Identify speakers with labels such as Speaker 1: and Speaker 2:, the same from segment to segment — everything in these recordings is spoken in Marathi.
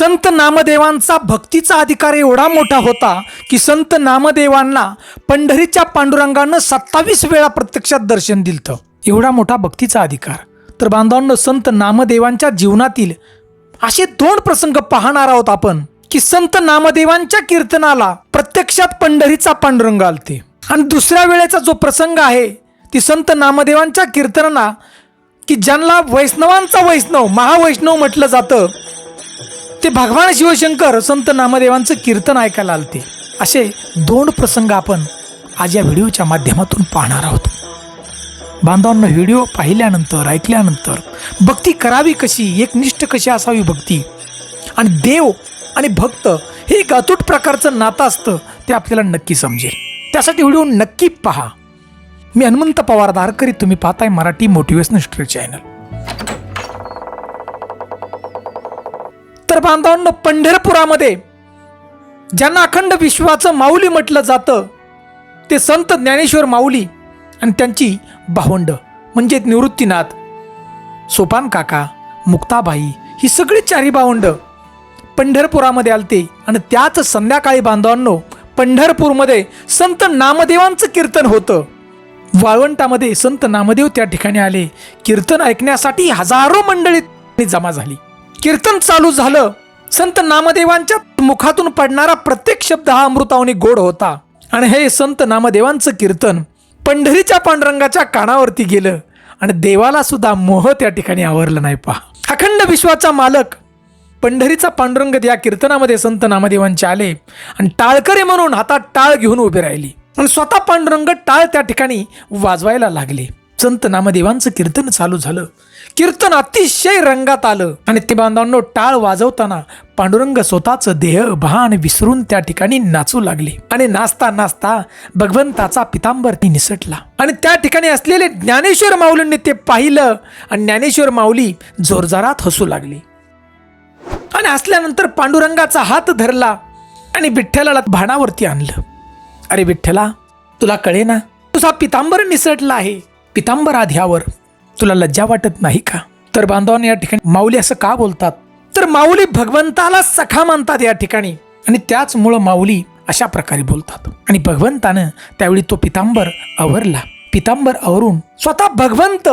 Speaker 1: संत नामदेवांचा भक्तीचा अधिकार एवढा मोठा होता की संत नामदेवांना पंढरीच्या पांडुरंगानं सत्तावीस वेळा प्रत्यक्षात दर्शन दिलं एवढा मोठा भक्तीचा अधिकार. तर बांधवांनो संत नामदेवांच्या जीवनातील असे दोन प्रसंग पाहणार आहोत आपण की संत नामदेवांच्या कीर्तनाला प्रत्यक्षात पंढरीचा पांडुरंग आलते. आणि दुसऱ्या वेळेचा जो प्रसंग आहे ती संत नामदेवांच्या कीर्तनाला की ज्यांना वैष्णवांचा वैष्णव महावैष्णव म्हटलं जातं म्हणजे भगवान शिवशंकर संत नामदेवांचं कीर्तन ऐकायला आलते. असे दोन प्रसंग आपण आज या व्हिडिओच्या माध्यमातून पाहणार आहोत. बांधवांना व्हिडिओ पाहिल्यानंतर ऐकल्यानंतर भक्ती करावी कशी एकनिष्ठ कशी असावी भक्ती? आणि देव आणि भक्त हे एक अतूट प्रकारचं नातं असतं ते आपल्याला नक्की समजेल. त्यासाठी व्हिडिओ नक्की पहा. मी हनुमंत पवार दारकरी तुम्ही पाहताय मराठी मोटिवेशनल स्ट्री चॅनल. तर बांधवांनो पंढरपुरामध्ये ज्यांना अखंड विश्वाचं माऊली म्हटलं जातं ते संत ज्ञानेश्वर माऊली आणि त्यांची भावंड म्हणजे निवृत्तीनाथ सोपान काका मुक्ताबाई ही सगळी चारी भावंड पंढरपुरामध्ये आलते. आणि त्याच संध्याकाळी बांधवांनो पंढरपूरमध्ये संत नामदेवांचं कीर्तन होतं. वाळवंटामध्ये संत नामदेव त्या ठिकाणी आले. कीर्तन ऐकण्यासाठी हजारो मंडळी जमा झाली. कीर्तन चालू झालं. संत नामदेवांच्या मुखातून पडणारा प्रत्येक शब्द हा अमृतावनी गोड होता. आणि हे संत नामदेवांचं कीर्तन पंढरीच्या पांडुरंगाच्या कानावरती गेलं. आणि देवाला सुद्धा मोह त्या ठिकाणी आवरलं नाही पहा. अखंड विश्वाचा मालक पंढरीचा पांडुरंग या कीर्तनामध्ये संत नामदेवांचे आले. आणि टाळकरे म्हणून हातात टाळ घेऊन उभे राहिली. आणि स्वतः पांडुरंग टाळ त्या ठिकाणी वाजवायला लागले. संत नामदेवांचं कीर्तन चालू झालं. कीर्तन अतिशय रंगात आलं. आणि ते बांधवांनो टाळ वाजवताना पांडुरंग स्वतःचं देह भान विसरून त्या ठिकाणी नाचू लागले. आणि नाचता नाचता भगवंताचा पितांबर ती निसटला. आणि त्या ठिकाणी असलेले ज्ञानेश्वर माऊलींनी ते पाहिलं आणि ज्ञानेश्वर माऊली जोरजारात हसू लागली. आणि असल्यानंतर पांडुरंगाचा हात धरला आणि विठ्ठलाला भाणावरती आणलं. अरे विठ्ठला तुला कळे ना तुझा पितांबर निसटला आहे. पितांबराध्यावर तुला लज्जा वाटत नाही का? तर बांधवांनी या ठिकाणी माऊली असं का बोलतात? तर माऊली भगवंताला सखा मानतात या ठिकाणी. आणि त्याचमुळं माऊली अशा प्रकारे बोलतात. आणि भगवंतानं त्यावेळी तो पितांबर आवरला. पितांबर आवरून स्वतः भगवंत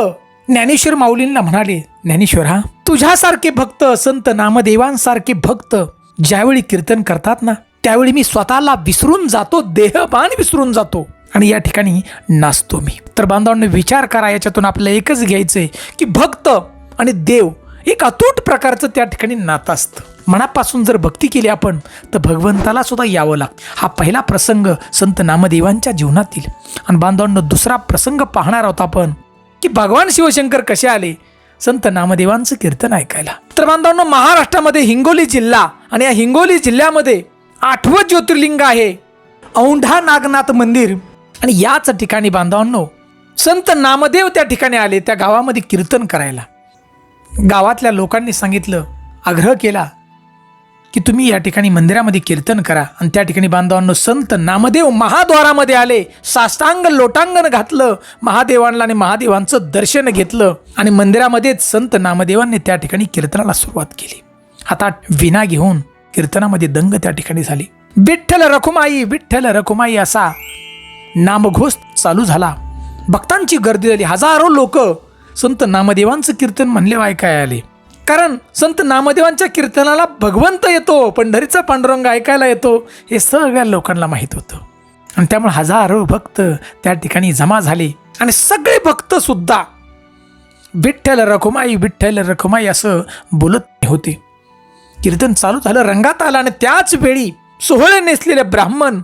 Speaker 1: ज्ञानेश्वर माऊलींना म्हणाले ज्ञानेश्वर हा तुझ्यासारखे भक्त संत नामदेवांसारखे भक्त ज्यावेळी कीर्तन करतात ना त्यावेळी मी स्वतःला विसरून जातो देहबान विसरून जातो. आणि या ठिकाणी नाचतो मी. तर बांधवांनी विचार करा याच्यातून आपल्याला एकच घ्यायचंय की भक्त आणि देव एक अतूट प्रकारचं त्या ठिकाणी नातं असतं. मनापासून जर भक्ती केली आपण तर भगवंताला सुद्धा यावं लागतं. हा पहिला प्रसंग संत नामदेवांच्या जीवनातील. आणि बांधवांना दुसरा प्रसंग पाहणार आहोत आपण की भगवान शिवशंकर कसे आले? संत नामदेवांचं कीर्तन ऐकायला. तर बांधवांनो महाराष्ट्रामध्ये हिंगोली जिल्हा आणि या हिंगोली जिल्ह्यामध्ये आठवं ज्योतिर्लिंग आहे. औंढा नागनाथ मंदिर. आणि याच ठिकाणी बांधवांनो संत नामदेव त्या ठिकाणी आले त्या गावामध्ये कीर्तन करायला. गावातल्या लोकांनी सांगितलं आग्रह केला की तुम्ही या ठिकाणी मंदिरामध्ये कीर्तन करा. आणि त्या ठिकाणी बांधवांनो संत नामदेव महाद्वारामध्ये आले साष्टांग लोटांगण घातलं महादेवांना आणि महादेवांचं दर्शन घेतलं आणि मंदिरामध्येच संत नामदेवांनी त्या ठिकाणी कीर्तनाला सुरुवात केली. हातात विना घेऊन कीर्तनामध्ये दंग त्या ठिकाणी झाली. विठ्ठल रखुमाई विठ्ठल रखुमाई असा नामघोष चालू झाला. भक्तांची गर्दी झाली. हजारो लोक संत नामदेवांचं कीर्तन म्हणले ऐकायला आले. कारण संत नामदेवांच्या कीर्तनाला भगवंत येतो पंढरीचा पांडुरंग ऐकायला येतो हे सगळ्या लोकांना माहीत होतं. आणि त्यामुळे हजारो भक्त त्या ठिकाणी जमा झाले. आणि सगळे भक्त सुद्धा विठ्ठल रखुमाई विठ्ठल रखुमाई असं बोलत होते. कीर्तन चालू झालं रंगात आलं आणि त्याच वेळी सोहळे नेसलेले ब्राह्मण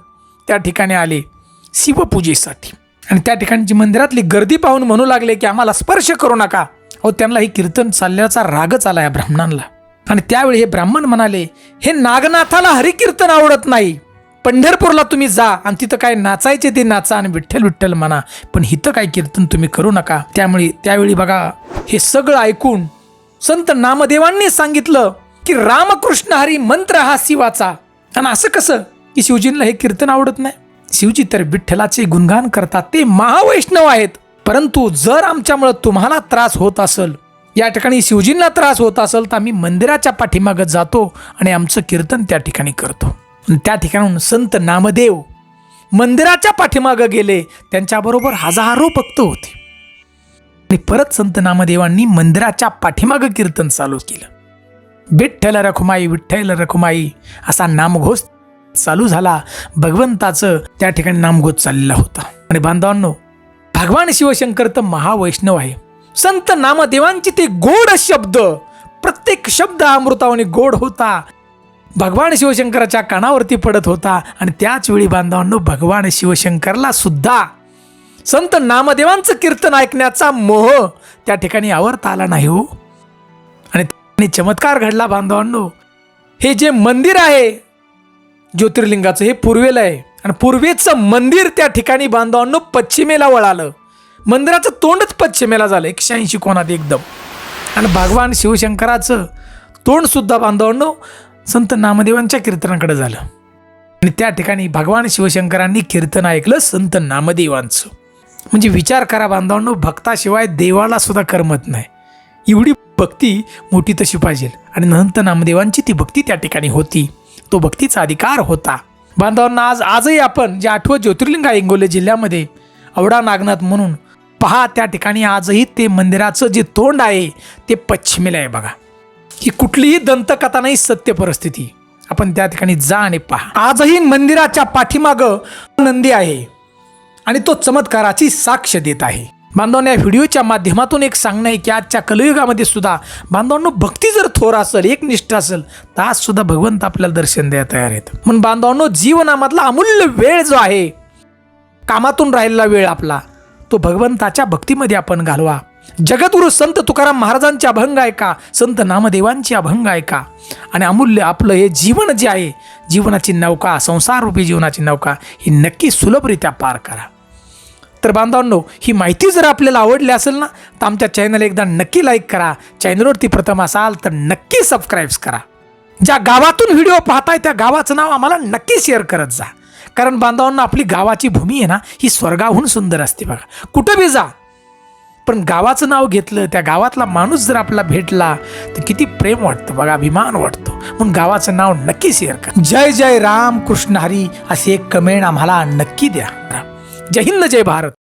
Speaker 1: त्या ठिकाणी आले. शिवपूजेसाठी. आणि त्या ठिकाणची मंदिरातली गर्दी पाहून म्हणू लागले की आम्हाला स्पर्श करू नका. अहो त्यांना हे कीर्तन चालल्याचा रागच आला या ब्राह्मणांना. आणि त्यावेळी हे ब्राह्मण म्हणाले हे नागनाथाला हरिकीर्तन आवडत नाही. पंढरपूरला तुम्ही जा आणि तिथं काय नाचायचे ते नाचा आणि विठ्ठल विठ्ठल म्हणा. पण इथं काय कीर्तन तुम्ही करू नका. त्यामुळे त्यावेळी बघा हे सगळं ऐकून संत नामदेवांनी सांगितलं की रामकृष्ण हरी मंत्र हा शिवाचा. आणि असं कसं की शिवजींना हे कीर्तन आवडत नाही? शिवजी तर विठ्ठलाचे गुणगान करतात. ते महावैष्णव आहेत. परंतु जर आमच्यामुळं तुम्हाला त्रास होत असेल या ठिकाणी शिवजींना त्रास होत असेल तर आम्ही मंदिराच्या पाठीमागं जातो आणि आमचं कीर्तन त्या ठिकाणी करतो. त्या ठिकाणाहून संत नामदेव मंदिराच्या पाठीमागं गेले. त्यांच्याबरोबर हजारो भक्त होते. आणि परत संत नामदेवांनी मंदिराच्या पाठीमागं कीर्तन चालू केलं. विठ्ठल रखुमाई विठ्ठल रखुमाई असा नामघोष चालू झाला भगवंताचं त्या ठिकाणी नामगोत चाललेला होता. आणि बांधवांनो भगवान शिवशंकर तर महावैष्णव आहे. संत नामदेवांचे ते गोड शब्द प्रत्येक शब्द अमृतावाने गोड होता. भगवान शिवशंकराच्या कानावरती पडत होता आणि त्याच वेळी बांधवांनो भगवान शिवशंकरला सुद्धा संत नामदेवांचं कीर्तन ऐकण्याचा मोह त्या ठिकाणी आवरता आला नाही हो. आणि आणि चमत्कार घडला बांधवांनो. हे जे मंदिर आहे ज्योतिर्लिंगाचं हे पूर्वेला आहे. आणि पूर्वेचं मंदिर त्या ठिकाणी बांधवांनो पश्चिमेला वळालं. मंदिराचं तोंडच पश्चिमेला झालं. एकशे ऐंशी कोणात एकदम. आणि भगवान शिवशंकराचं तोंडसुद्धा बांधवांनो संत नामदेवांच्या कीर्तनाकडे झालं. आणि त्या ठिकाणी भगवान शिवशंकरांनी कीर्तन ऐकलं संत नामदेवांचं. म्हणजे विचार करा बांधवांनो भक्ताशिवाय देवाला सुद्धा करमत नाही. एवढी भक्ती मोठी तशी पाहिजे. आणि नंतर नामदेवांची ती भक्ती त्या ठिकाणी होती. तो भक्तीचा अधिकार होता. बांधवांना आज आजही आपण जे आठवं ज्योतिर्लिंग आहे हिंगोली जिल्ह्यामध्ये आवडा नागनाथ म्हणून पहा त्या ठिकाणी आजही ते मंदिराचं जे तोंड आहे ते पश्चिमेला आहे बघा. ही कुठलीही दंतकथा नाही सत्य परिस्थिती. आपण त्या ठिकाणी जा आणि पहा. आजही मंदिराच्या पाठीमागं नंदी आहे आणि तो चमत्काराची साक्ष देत आहे. बांधवांना या व्हिडिओच्या माध्यमातून एक सांगणं आहे की आजच्या कलयुगामध्ये सुद्धा बांधवांनो भक्ती जर थोर असेल एक निष्ठ असेल तर आज सुद्धा भगवंत आपल्याला दर्शन द्यायला तयार आहेत. म्हणून बांधवांनो जीवनामधला अमूल्य वेळ जो आहे कामातून राहिलेला वेळ आपला तो भगवंताच्या भक्तीमध्ये आपण घालवा. जगद्गुरु संत तुकाराम महाराजांचे अभंग ऐका संत नामदेवांची अभंग ऐका. आणि अमूल्य आपलं हे जीवन जे आहे जीवनाची नौका संसाररूपी जीवनाची नौका ही नक्की सुलभरित्या पार करा. तर बांधवांनो ही माहिती जर आपल्याला आवडली असेल ना तर आमच्या चॅनल एकदा नक्की लाईक करा. चॅनलवरती प्रथम असाल तर नक्की सबस्क्राईब्स करा. ज्या गावातून व्हिडिओ पाहताय त्या गावाचं नाव आम्हाला नक्की शेअर करत जा. कारण बांधवांना आपली गावाची भूमी आहे ना ही स्वर्गाहून सुंदर असते बघा. कुठं बी जा. पण गावाचं नाव घेतलं त्या गावातला माणूस जर आपला भेटला तर किती प्रेम वाटतं बघा अभिमान वाटतो. म्हणून गावाचं नाव नक्की शेअर करा. जय जय राम कृष्ण हरी असे एक कमेंट आम्हाला नक्की द्या. जय हिंद जय भारत.